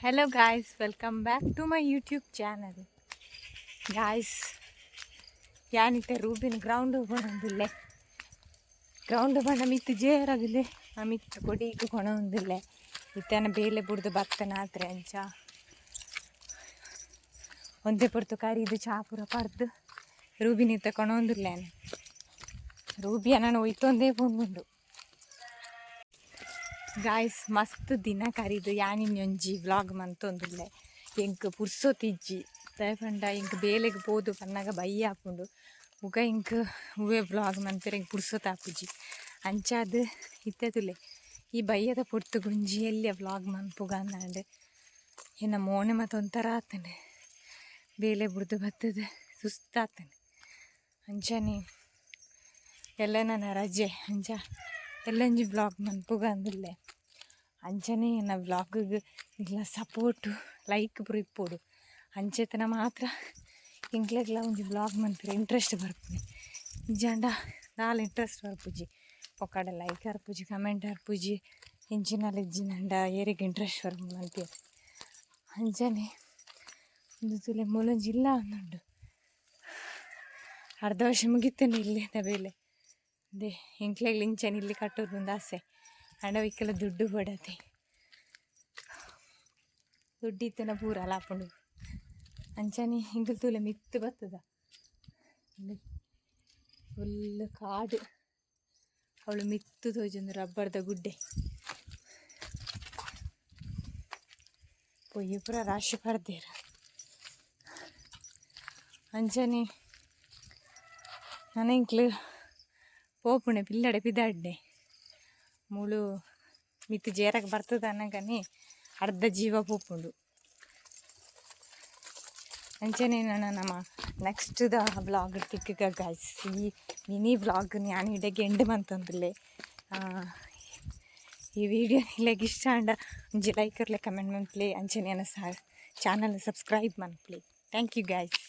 Hello guys welcome back to my YouTube channel guys ಯಾನಿತ್ತೆ ರೂಬಿನ್ ground ಕೊಣೊಂದಿಲ್ಲ ground ಬಣ್ಣ ಮಿತ್ತು ಜೇರಾಗಿಲ್ಲ ಆ ಮಿತ್ತು ಕೊಡೀಗ ಕೊಣೊಂದಿಲ್ಲ ಇತ್ತನ ಬೇಲೆ ಬುಡ್ದು ಬತ್ತನ ಆದ್ರೆ ಅಂಚ. ಒಂದೇ ಪುರ್ತು ಕರಿದು ಚಾಪುರ ಪಡ್ದು. ರೂಬಿನಿತ್ತ ಕೊಣೊಂದಿಲ್ಲ ರೂಬಿ ನಾನು ಒಯ್ತೊಂದೇ ಬಂದುಂಡು ಗಾಯ್ಸ್ ಮಸ್ತ್ ದಿನ ಕರಿದು. ಒಂಜಿ ವ್ಲಾಗ್ ಮಂತೊಂದುಲ್ಲೆ. ಎಂಕ್ ಪುರ್ಸೊತಿಜ್ಜಿ. ದಯಪಂಡ ಎಂಕ್ ಬೇಲೆಗ್ ಬೋದು ಪನ್ನಗ ಬಯ್ಯ ಹಾಕೊಂಡು ಉಗ ಇಂಕ್ ಉವೆ ವ್ಲಾಗ್ ಮಂತಿರ ಇಂಕ್ ಪುರ್ಸೊತ್ ಹಾಕುಜ್ಜಿ ಅಂಚಾದ ಇತ್ತದುಲ್ಲೆ ಈ ಬಯ್ಯದ ಪೊರ್ತು ಗುಂಜಿ ಎಲ್ಲಿಯ ವ್ಲಾಗ್ ಮನ್ಪುಗ ಅಂದಾಂಡ್. ಏನ ಮೋನೆ ಮತ್ತೊಂಥರ ಆತನೆ. ಬೇಲೆ ಬುಡ್ದು ಬತ್ತದ ಸುಸ್ತಾತನೆ ಅಂಚನೆ ಎಲ್ಲ ನನ್ನ ರಜೆ ಅಂಚ ಎಲ್ಲಂಜಿ ಬ್ಲಾಗ್ ಮನ್ಪುಗ ಅಂದಿಲ್ಲೆ. ಅಂಚನೆ ನನ್ನ ವ್ಲಾಗಿಗೆ ಇಲ್ಲ ಸಪೋರ್ಟು ಲೈಕ್ ಪುರ ಇಪ್ಪೋಡು ಅಂಚೆತನ ಮಾತ್ರ ಇಂಕ್ಲೆಗ್ಲ ಒಂಜಿ ವ್ಲಾಗ್ ಮಂತ್ರ ಇಂಟ್ರೆಸ್ಟ್ ಬರ್ಪುನಿ ನಿಜಾಂಡ ನಾಲ್ ಇಂಟ್ರೆಸ್ಟ್ ಬರ್ಪುಜಿ ಒಕ್ಕಡೆ ಲೈಕ್ ಅರ್ಪುಜಿ ಕಮೆಂಟ್ ಅರ್ಪುಜಿ ಇಜ್ಜಿ ಇಜ್ಜಿನಂಡ ಏರಿಗೆ ಇಂಟ್ರೆಸ್ಟ್ ಬರ್ಪು ಮನ್ಪೆ ಅಂಚನೆ ಒಂದು ತುಲೆ ಮೂಲೊಂಜಿ ಇಲ್ಲ ಅರ್ಧ ವರ್ಷ ಮುಗಿತೇನೆ ಇಲ್ಲಿ ಬೇಲೆ. ದೇ ಇಂಕ್ಲೆಗ್ಲ ಇಂಚನೆ ಇಲ್ಲಿ ಕಟ್ಟೋದು ಒಂದು ಆಸೆ. ಅಡವಿಕ್ಕೆಲ್ಲ ದುಡ್ಡು ಕೊಡತೆ ದುಡ್ಡಿತ್ತನ ಪೂರ ಲಾಪುಂಡು ಅಂಚನೆ ಹಿಂಗ ತೂಲೆ ಮಿತ್ತು ಬತ್ತದ ಫುಲ್ ಕಾಡು. ಅವಳು ಮಿತ್ತು ತೋಜೊಂದು ರಬ್ಬರ್ದ ಗುಡ್ಡೆ. ಪೊಯ್ಯ ಪೂರ ರಾಶಿ ಪಡ್ದೇರ. ಅಂಚನೆ ನನಂಕ್ಲು ಪೋಪುಣೆ, ಪಿಲ್ಲಡೆ ಪಿದಾಡ್ಡೆ ಮುಳು ಮಿತ್ತು ಜೇರಕ್ಕೆ ಬರ್ತದ ಅನ್ನಗನಿ ಅರ್ಧ ಜೀವ ಪೋಪುಂಡು. ಅಂಚನೆ ನಮ್ಮ ನೆಕ್ಸ್ಟ್ ದ ವ್ಲಾಗ್ ತಿಕ್ಕ ಗಾಯ್ಸ್ ಈ ಮಿನಿ ವ್ಲಾಗ್ ನಾನು ಇಡಗೆ ಎಂಡ್ ಮಂತಂದಿಲ್ಲೆ ಈ ವಿಡಿಯೋ ನಿಮಗೆ ಇಷ್ಟ ಅಂಡ ಒಂಜಿ ಲೈಕ್ ಇರಲಿ ಕಮೆಂಟ್ ಮನ್ಪ್ಲೆ ಅಂಚನೆ ಸಹ ಚಾನಲ್ ಸಬ್ಸ್ಕ್ರೈಬ್ ಮನ್ಪ್ಲೆ ಥ್ಯಾಂಕ್ ಯು ಗಾಯ್ಸ್